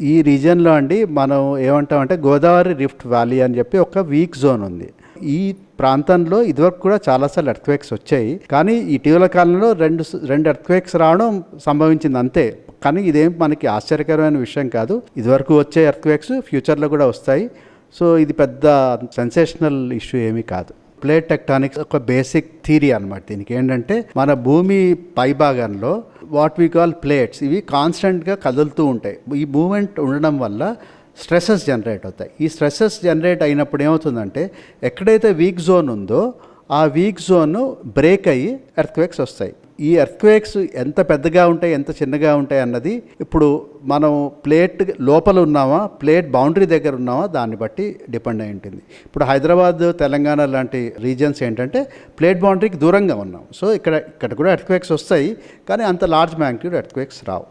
ఈ రీజియన్లో అండి మనం ఏమంటామంటే గోదావరి రిఫ్ట్ వ్యాలీ అని చెప్పి ఒక వీక్ జోన్ ఉంది. ఈ ప్రాంతంలో ఇదివరకు కూడా చాలాసార్లు ఎర్త్క్వేక్స్ వచ్చాయి. కానీ ఇటీవల కాలంలో రెండు రెండు ఎర్త్క్వేక్స్ రావడం సంభవించింది అంతే. కానీ ఇదేం మనకి ఆశ్చర్యకరమైన విషయం కాదు. ఇదివరకు వచ్చే ఎర్త్క్వేక్స్ ఫ్యూచర్లో కూడా వస్తాయి. సో ఇది పెద్ద సెన్సేషనల్ ఇష్యూ ఏమీ కాదు. ప్లేట్ టెక్టానిక్స్ ఒక బేసిక్ థీరీ అనమాట దీనికి. ఏంటంటే మన భూమి పై భాగంలో వాట్ వీ కాల్ ప్లేట్స్ ఇవి కాన్స్టెంట్గా కదులుతూ ఉంటాయి. ఈ మూమెంట్ ఉండడం వల్ల స్ట్రెసెస్ జనరేట్ అవుతాయి. ఈ స్ట్రెసెస్ జనరేట్ అయినప్పుడు ఏమవుతుందంటే ఎక్కడైతే వీక్ జోన్ ఉందో ఆ వీక్ జోన్ బ్రేక్ అయ్యి ఎర్త్క్వేక్స్ వస్తాయి. ఈ ఎర్త్క్వేక్స్ ఎంత పెద్దగా ఉంటాయి ఎంత చిన్నగా ఉంటాయి అన్నది ఇప్పుడు మనం ప్లేట్ లోపల ఉన్నామా ప్లేట్ బౌండరీ దగ్గర ఉన్నామా దాన్ని బట్టి డిపెండ్ అయి ఉంటుంది. ఇప్పుడు హైదరాబాద్ తెలంగాణ లాంటి రీజన్స్ ఏంటంటే ప్లేట్ బౌండరీకి దూరంగా ఉన్నాం. సో ఇక్కడ ఇక్కడ కూడా ఎర్త్క్వేక్స్ వస్తాయి కానీ అంత లార్జ్ మ్యాగ్నిట్యూడ్ ఎర్త్క్వేక్స్ రావు.